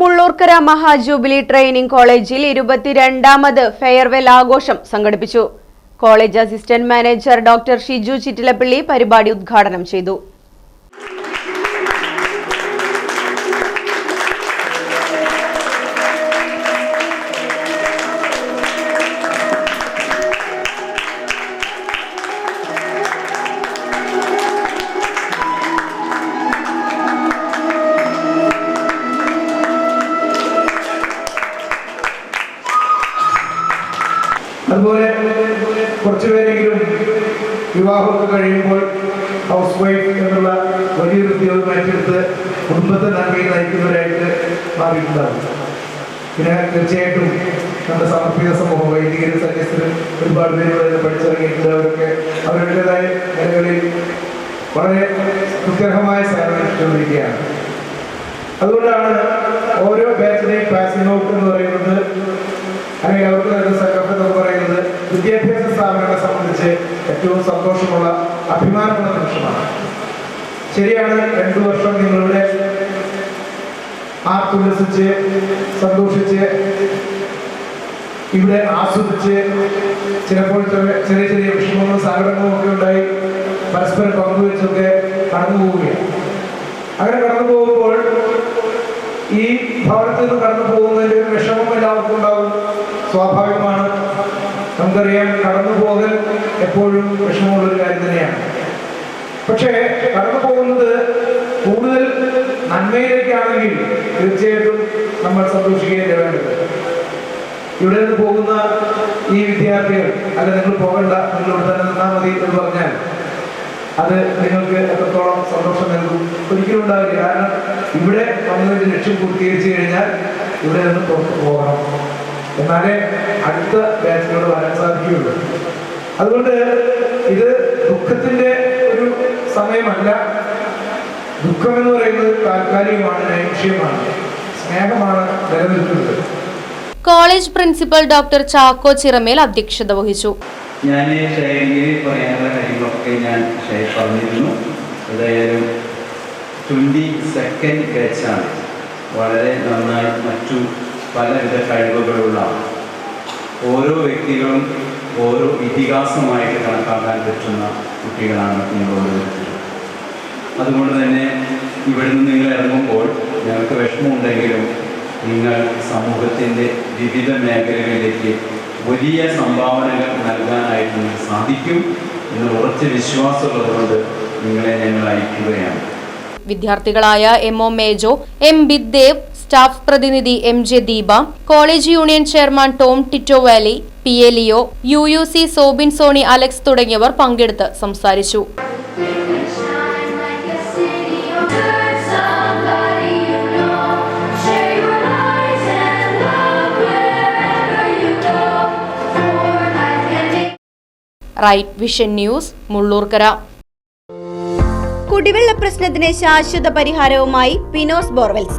Mullurkara മഹാജൂബിലി training കോളേജിൽ ഇരുപത്തിരണ്ടാമത് farewell ആഘോഷം സംഘടിപ്പിച്ചു. College assistant manager doctor Shiju Chittilappally പരിപാടി ഉദ്ഘാടനം ചെയ്തു. കുറച്ചു പേരെങ്കിലും വിവാഹമൊക്കെ കഴിയുമ്പോൾ ഹൗസ് വൈഫ് എന്നുള്ള വലിയൊരു ഉദ്യോഗം ഏറ്റെടുത്ത് കുടുംബത്തെ നന്മയിൽ നയിക്കുന്നവരായിട്ട് മാറിയിട്ടുണ്ടാകും. പിന്നെ തീർച്ചയായിട്ടും നമ്മുടെ സമർപ്പിത സമൂഹം വൈദികരും സന്യസ്തരും ഒരുപാട് പേര് ഇവിടെ പഠിച്ചിറങ്ങിയിട്ടുണ്ട്. അവരൊക്കെ അവരുടേതായ നിലകളിൽ വളരെ സ്തുത്യർഹമായ സേവനം ഇട്ടുകൊണ്ടിരിക്കുകയാണ് അതുകൊണ്ടാണ് ഓരോ ബാച്ചിനെയും പാസിംഗ് ഔട്ട് എന്ന് പറയുന്നത് അല്ലെങ്കിൽ അവർക്ക് ഏറ്റവും സന്തോഷമുള്ള അഭിമാനമുള്ള നിമിഷമാണ്. ശരിയാണ് രണ്ടു വർഷം നിങ്ങളുടെ ആർത്തുല്ലസിച്ച് സന്തോഷിച്ച് ഇവിടെ ആസ്വദിച്ച് ചിലപ്പോൾ ചെറിയ ചെറിയ വിഷമങ്ങളും സങ്കടങ്ങളും ഒക്കെ ഉണ്ടായി പരസ്പരം പങ്കുവെച്ചൊക്കെ കടന്നു പോവുകയാണ്. അങ്ങനെ കടന്നു പോകുമ്പോൾ ഈ ഭവനത്തിൽ നിന്ന് കടന്നു പോകുന്നതിന്റെ ഒരു വിഷമം എല്ലാവർക്കും ഉണ്ടാകും സ്വാഭാവികമാണ് നമുക്കറിയാം കടന്നു പോകൽ എപ്പോഴും വിഷമമുള്ള ഒരു കാര്യം തന്നെയാണ്. പക്ഷേ കടന്നു പോകുന്നത് കൂടുതൽ നന്മയിലേക്കാണെങ്കിൽ തീർച്ചയായിട്ടും നമ്മൾ സന്തോഷിക്കുകയല്ലേ വേണ്ടത് ഇവിടെ നിന്ന് പോകുന്ന ഈ വിദ്യാർത്ഥികൾ അല്ല നിങ്ങൾ പോകണ്ട നിങ്ങൾ ഇവിടെ തന്നെ നിന്നാൽ മതി എന്ന് പറഞ്ഞാൽ അത് നിങ്ങൾക്ക് എത്രത്തോളം സന്തോഷം നൽകും ഒരിക്കലും ഉണ്ടാവില്ല. കാരണം ഇവിടെ വന്നതിന്റെ ലക്ഷ്യം പൂർത്തീകരിച്ചു കഴിഞ്ഞാൽ ഇവിടെ നിന്ന് പുറത്തു പോകണം. എന്നാലേ അടുത്ത ബാച്ചിനോട് വരാൻ സാധിക്കുകയുള്ളൂ. അതുകൊണ്ട് ഇത് ദുഃഖത്തിന്റെ ഒരു സമയമല്ല. ദുഃഖം എന്ന് പറയുന്നത് താൽക്കാലികമാണ് നൈമിഷ്യമാണ് സ്നേഹമാണ് നിലനിൽക്കുന്നത്. College principal doctor Chacko Chiramel അധ്യക്ഷത വഹിച്ചു. ഞാൻ പറയാനുള്ള കാര്യങ്ങളൊക്കെ ഞാൻ പറഞ്ഞിരുന്നു. ഏതായാലും ട്വന്റി സെക്കൻഡ് ബാച്ചാണ് വളരെ നന്നായി മറ്റു പലവിധ കഴിവുകളുള്ള ഓരോ വ്യക്തികളും ഓരോ ഇതിഹാസമായിട്ട് കണക്കാക്കാൻ പറ്റുന്ന കുട്ടികളാണ് നിങ്ങൾ ഓരോരുത്തരും അതുകൊണ്ട് തന്നെ ഇവിടെ നിന്ന് നിങ്ങൾ ഇറങ്ങുമ്പോൾ ഞങ്ങൾക്ക് വിഷമമുണ്ടെങ്കിലും നിങ്ങൾ സമൂഹത്തിന്റെ വിവിധ മേഖലകളിലേക്ക് വലിയ സംഭാവനകൾ നൽകാനായിട്ട് നിങ്ങൾക്ക് സാധിക്കും എന്ന് ഉറച്ച വിശ്വാസമുള്ളതുകൊണ്ട് നിങ്ങളെ ഞങ്ങൾ അയക്കുകയാണ്. വിദ്യാർത്ഥികളായ M O Mejo M ബിദ്ദേവ് staff പ്രതിനിധി M J Deepa college union chairman Tom Tito Valley P A Leo U U C Sobin Soni Alex തുടങ്ങിയവർ പങ്കെടുത്ത് സംസാരിച്ചു. റൈറ്റ് വിഷൻ ന്യൂസ് മുള്ളൂർക്കര കുടിവെള്ള പ്രശ്നത്തിന് ശാശ്വത പരിഹാരവുമായി പിനോസ് ബോർവെൽസ്